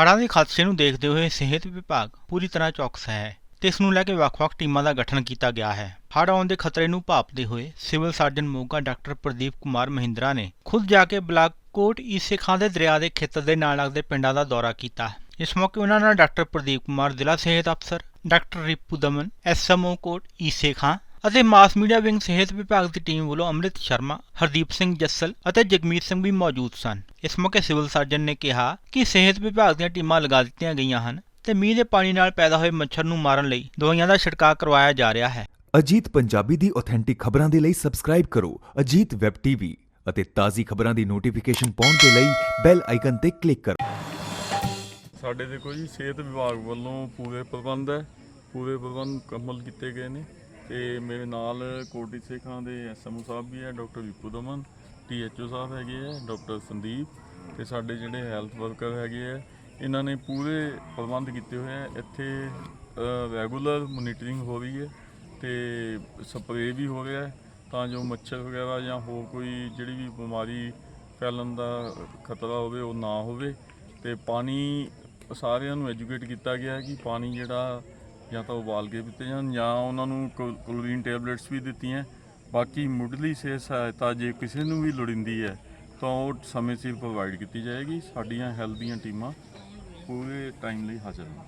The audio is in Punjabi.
ਹੜ੍ਹਾਂ ਦੇ ਖਦਸ਼ੇ ਨੂੰ ਦੇਖਦੇ ਹੋਏ ਸਿਹਤ ਵਿਭਾਗ ਪੂਰੀ ਤਰ੍ਹਾਂ ਚੌਕਸ ਹੈ ਤੇ ਇਸ ਨੂੰ ਲੈ ਕੇ ਵੱਖ-ਵੱਖ ਟੀਮਾਂ ਦਾ ਗਠਨ ਕੀਤਾ ਗਿਆ ਹੈ। ਹੜ੍ਹ ਆਉਣ ਦੇ ਖਤਰੇ ਨੂੰ ਭਾਪਦੇ ਹੋਏ civil surgeon Moga doctor Pradeep Kumar Mahindra ਨੇ ਖੁਦ ਜਾ ਕੇ ਬਲਾਕ ਕੋਟ ਈਸੇ ਖਾਂ ਦੇ ਦਰਿਆ ਦੇ ਖੇਤਰ ਦੇ ਨਾਲ ਲੱਗਦੇ ਪਿੰਡਾਂ ਦਾ ਦੌਰਾ ਕੀਤਾ। ਇਸ ਮੌਕੇ ਉਹਨਾਂ ਨਾਲ ਡਾਕਟਰ ਪ੍ਰਦੀਪ ਕੁਮਾਰ, ਜ਼ਿਲ੍ਹਾ ਸਿਹਤ ਅਫਸਰ ਡਾਕਟਰ ਰਿਪੂ ਦਮਨ ਐਸਐਮਓ ਕੋਟ ਈਸੇ ਖਾਂ ਅਤੇ ਮਾਸ ਮੀਡੀਆ ਵਿੰਗ ਸਿਹਤ ਵਿਭਾਗ ਦੀ ਟੀਮ ਵੱਲੋਂ ਅੰਮ੍ਰਿਤ ਸ਼ਰਮਾ ਹਰਦੀਪ ਸਿੰਘ ਜੱਸਲ ਅਤੇ ਜਗਮੀਤ ਸਿੰਘ ਵੀ ਮੌਜੂਦ ਸਨ। ਇਸ ਮੌਕੇ ਸਿਵਲ ਸਰਜਨ ਨੇ ਕਿਹਾ ਕਿ ਸਿਹਤ ਵਿਭਾਗ ਦੀਆਂ ਟੀਮਾਂ ਲਗਾ ਦਿੱਤੀਆਂ ਗਈਆਂ ਹਨ ਤੇ ਮੀਂਹ ਦੇ ਪਾਣੀ ਨਾਲ ਪੈਦਾ ਹੋਏ ਮੱਛਰ ਨੂੰ ਮਾਰਨ ਲਈ ਦਵਾਈਆਂ ਦਾ ਛਿੜਕਾਅ ਕਰਵਾਇਆ ਜਾ ਰਿਹਾ ਹੈ। ਅਜੀਤ ਪੰਜਾਬੀ ਦੀ ਆਥੈਂਟਿਕ ਖਬਰਾਂ ਦੇ ਲਈ ਸਬਸਕ੍ਰਾਈਬ ਕਰੋ ਅਜੀਤ ਵੈਬ ਟੀਵੀ ਅਤੇ ਤਾਜ਼ੀ ਖਬਰਾਂ ਦੀ ਨੋਟੀਫਿਕੇਸ਼ਨ ਪਾਉਣ ਦੇ ਲਈ ਬੈਲ ਆਈਕਨ ਤੇ ਕਲਿੱਕ ਕਰੋ। ਸਾਡੇ ਦੇਖੋ ਜੀ ਸਿਹਤ ਵਿਭਾਗ ਵੱਲੋਂ ਪੂਰੇ ਪ੍ਰਬੰਧ ਹੈ। ਪੂਰੇ ਪ੍ਰਬੰਧ ਮੁਕੰਮਲ ਕੀਤੇ ਗਏ ਨੇ। ਤੇ ਮੇਰੇ ਨਾਲ ਕੋਟੀ ਸੇਖਾਂ ਦੇ ਐਸਐਮਓ ਸਾਹਿਬ ਵੀ ਹੈ, ਡਾਕਟਰ ਵਿਪੂ ਦਮਨ ਟੀਐਚਓ ਸਾਹਿਬ ਹੈਗੇ ਹੈ, ਡਾਕਟਰ ਸੰਦੀਪ ਤੇ ਸਾਡੇ ਜਿਹੜੇ ਹੈਲਥ ਵਰਕਰ ਹੈਗੇ ਹੈ, ਇਹਨਾਂ ਨੇ ਪੂਰੇ ਪ੍ਰਬੰਧ ਕੀਤੇ ਹੋਏ ਹੈ। ਇੱਥੇ ਰੈਗੂਲਰ ਮੋਨੀਟਰਿੰਗ ਹੋ ਰਹੀ ਹੈ ਤੇ ਸਪਰੇਅ ਵੀ ਹੋ ਰਿਹਾ ਤਾਂ ਜੋ ਮੱਛਰ ਵਗੈਰਾ ਜਾਂ ਹੋਰ ਕੋਈ ਜਿਹੜੀ ਵੀ ਬਿਮਾਰੀ ਫੈਲਣ ਦਾ ਖਤਰਾ ਹੋਵੇ, ਉਹ ਨਾ ਹੋਵੇ ਤੇ ਪਾਣੀ ਸਾਰਿਆਂ ਨੂੰ ਐਜੂਕੇਟ ਕੀਤਾ ਗਿਆ ਕਿ ਪਾਣੀ ਜਿਹੜਾ ਜਾਂ ਤਾਂ ਉਬਾਲ ਕੇ ਪੀਤੇ ਜਾਣ, ਜਾਂ ਉਹਨਾਂ ਨੂੰ ਕਲੋਰੀਨ ਟੈਬਲੇਟਸ ਵੀ ਦਿੱਤੀਆਂ। ਬਾਕੀ ਮੁੱਢਲੀ ਸਿਹਤ ਸਹਾਇਤਾ ਜੇ ਕਿਸੇ ਨੂੰ ਵੀ ਲੋੜੀਂਦੀ ਹੈ, ਤਾਂ ਉਹ ਸਮੇਂ ਸਿਰ ਪ੍ਰੋਵਾਈਡ ਕੀਤੀ ਜਾਏਗੀ। ਸਾਡੀਆਂ ਹੈਲਥ ਦੀਆਂ ਟੀਮਾਂ ਪੂਰੇ ਟਾਈਮ ਲਈ ਹਾਜ਼ਰ ਹਨ